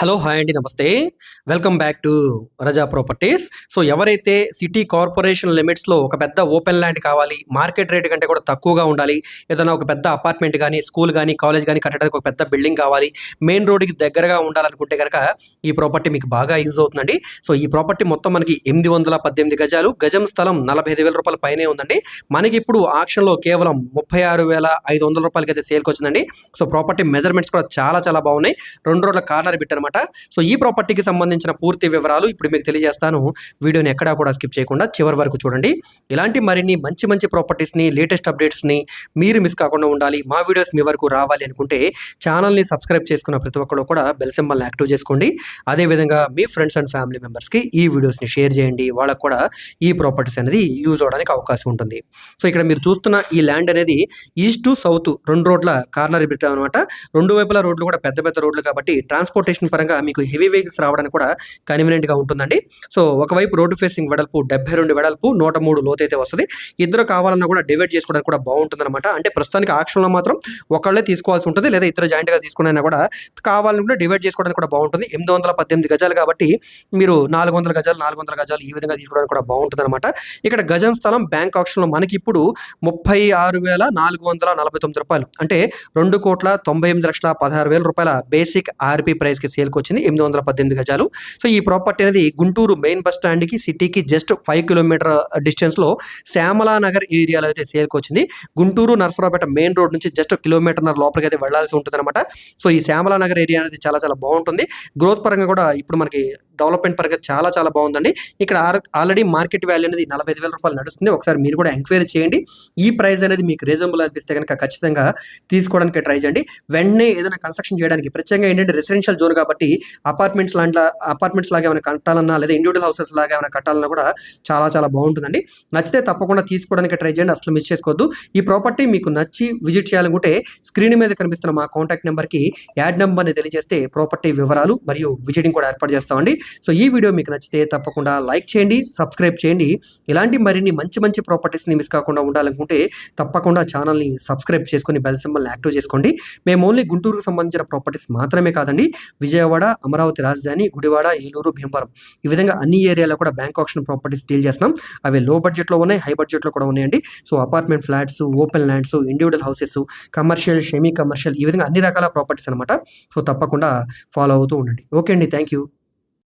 Hello hi అండి నమస్తే. Welcome back to Raza properties. So ఎవరైతే సిటీ కార్పొరేషన్ లిమిట్స్లో ఒక పెద్ద ఓపెన్ ల్యాండ్ కావాలి మార్కెట్ రేట్ కంటే కూడా తక్కువగా ఉండాలి ఏదైనా ఒక పెద్ద అపార్ట్మెంట్ కానీ స్కూల్ కానీ కాలేజ్ కానీ కట్టడానికి ఒక పెద్ద బిల్డింగ్ కావాలి మెయిన్ రోడ్కి దగ్గరగా ఉండాలనుకుంటే కనుక ఈ ప్రాపర్టీ మీకు బాగా యూజ్ అవుతుందండి. సో ఈ ప్రాపర్టీ మొత్తం మనకి ఎనిమిది వందల పద్దెనిమిది గజాలు గజం స్థలం నలభై ఐదు వేల రూపాయల పైనే ఉందండి. మనకి ఇప్పుడు ఆక్షన్లో కేవలం ముప్పై ఆరు వేల ఐదు వందల రూపాయలకి అయితే సేల్కి వచ్చిందండి. సో ప్రాపర్టీ మెజర్మెంట్స్ కూడా చాలా చాలా బాగున్నాయి. రెండు రోడ్ల కార్నర్ బిట్ అనమాట సో ఈ ప్రాపర్టీకి సంబంధించిన పూర్తి వివరాలు ఇప్పుడు మీకు తెలియజేస్తాను. వీడియోని ఎక్కడా కూడా స్కిప్ చేయకుండా చివరి వరకు చూడండి. ఇలాంటి మరిన్ని మంచి మంచి ప్రాపర్టీస్ని లేటెస్ట్ అప్డేట్స్ని మీరు మిస్ కాకుండా ఉండాలి. మా వీడియోస్ మీ వరకు రావాలి అనుకుంటే ఛానల్ని సబ్స్క్రైబ్ చేసుకున్న ప్రతి ఒక్కరు కూడా బెల్ సింబల్ని యాక్టివ్ చేసుకోండి. అదేవిధంగా మీ ఫ్రెండ్స్ అండ్ ఫ్యామిలీ మెంబర్స్కి ఈ వీడియోస్ని షేర్ చేయండి. వాళ్ళకు కూడా ఈ ప్రాపర్టీస్ అనేది యూజ్ అవడానికి అవకాశం ఉంటుంది. సో ఇక్కడ మీరు చూస్తున్న ఈ ల్యాండ్ అనేది ఈస్ట్ టు సౌత్ రెండు రోడ్ల కార్నర్ బిట్ అనమాట. రెండు వైపుల రోడ్లు కూడా పెద్ద పెద్ద రోడ్లు కాబట్టి ట్రాన్స్పోర్టేషన్ పరంగా మీకు హెవీ వెహికల్స్ రావడానికి కూడా కన్వీనియంట్గా ఉంటుందండి. సో ఒకవైపు రోడ్డు ఫేసింగ్ వెడల్పు డెబ్బై రెండు వెడల్పు నూట మూడు లోతు అయితే వస్తుంది. ఇద్దరు కావాలన్నా కూడా డివైడ్ చేసుకోవడానికి కూడా బాగుంటుంది అనమాట అంటే ప్రస్తుతానికి ఆక్షన్లో మాత్రం ఒకళ్ళే తీసుకోవాల్సి ఉంటుంది లేదా ఇతర జాయింట్గా తీసుకున్నా కూడా కావాలని కూడా డివైడ్ చేసుకోవడానికి కూడా బాగుంటుంది. ఎనిమిది వందల పద్దెనిమిది గజాలు కాబట్టి మీరు నాలుగు వందల గజాలు నాలుగు వందల గజాలు ఈ విధంగా తీసుకోవడానికి కూడా బాగుంటుంది అనమాట ఇక్కడ గజం స్థలం బ్యాంక్ ఆక్షన్లో మనకి ఇప్పుడు ముప్పై ఆరు వేల నాలుగు వందల నలభై తొమ్మిది రూపాయలు. అంటే రెండు కోట్ల తొంభై ఎనిమిది లక్షల పదహారు వేల రూపాయల బేసిక్ ఆర్పీ ప్రైస్కి సేల్కి వచ్చింది ఎనిమిది వందల పద్దెనిమిది గజాలు. సో ఈ ప్రాపర్టీ అనేది గుంటూరు మెయిన్ బస్ స్టాండ్కి సిటీకి జస్ట్ ఫైవ్ కిలోమీటర్ డిస్టెన్స్లో శ్యామలా నగర్ ఏరియాలో అయితే సేల్కి వచ్చింది గుంటూరు నరసరావుపేట మెయిన్ రోడ్ నుంచి జస్ట్ కిలోమీటర్ లోపలికి అయితే వెళ్ళాల్సి ఉంటుంది అనమాట సో ఈ శ్యామలా నగర్ ఏరియా అనేది చాలా చాలా బాగుంటుంది. గ్రోత్ పరంగా కూడా ఇప్పుడు మనకి డెవలప్మెంట్ పరంగా చాలా చాలా బాగుందండి. ఇక్కడ ఆల్రెడీ మార్కెట్ వాల్యూ అనేది నలభై ఐదు వేల రూపాయలు నడుస్తుంది. ఒకసారి మీరు కూడా ఎంక్వైరీ చేయండి. ఈ ప్రైస్ అనేది మీకు రీజనబుల్ అనిపిస్తే కనుక ఖచ్చితంగా తీసుకోవడానికి ట్రై చేయండి. వెంటనే ఏదైనా కన్స్ట్రక్షన్ చేయడానికి ప్రత్యేకంగా ఏంటంటే రెసిడెన్షియల్ జోన్ కాబట్టి అపార్ట్మెంట్స్ లాంటి అపార్ట్మెంట్స్ లాగా ఏమైనా కట్టాలన్నా లేదా ఇండివిజువల్ హౌసెస్ లాగా ఏమైనా కట్టాలన్నా కూడా చాలా చాలా బాగుంటుందండి. నచ్చితే తప్పకుండా తీసుకోవడానికి ట్రై చేయండి. అసలు మిస్ చేసుకోవద్దు. ఈ ప్రాపర్టీ మీకు నచ్చి విజిట్ చేయాలనుకుంటే స్క్రీన్ మీద కనిపిస్తున్న మా కాంటాక్ట్ నెంబర్కి యాడ్ నెంబర్ని తెలియజేస్తే ప్రాపర్టీ వివరాలు మరియు విజిటింగ్ కూడా ఏర్పాటు చేస్తామండి. సో ఈ వీడియో మీకు నచ్చితే తప్పకుండా లైక్ చేయండి సబ్స్క్రైబ్ చేయండి. ఇలాంటి మరిన్ని మంచి మంచి ప్రాపర్టీస్ని మిస్ కాకుండా ఉండాలనుకుంటే తప్పకుండా ఛానల్ని సబ్స్క్రైబ్ చేసుకొని బెల్ సింబల్ని యాక్టివ్ చేసుకోండి. మేము ఓన్లీ గుంటూరుకు సంబంధించిన ప్రాపర్టీస్ మాత్రమే కాదండి విజయవాడ అమరావతి రాజధాని గుడివాడ ఏలూరు భీమవరం ఈ విధంగా అన్ని ఏరియాలో కూడా బ్యాంక్ ఆప్షన్ ప్రాపర్టీస్ డీల్ చేస్తున్నాం. అవి లో బడ్జెట్లో ఉన్నాయి హై బడ్జెట్లో కూడా ఉన్నాయండి. So apartment flats open lands individual houses commercial semi commercial ఈ విధంగా అన్ని రకాల ప్రాపర్టీస్ అనమాట సో తప్పకుండా ఫాలో అవుతూ ఉండండి. ఓకే అండి థ్యాంక్ యూ.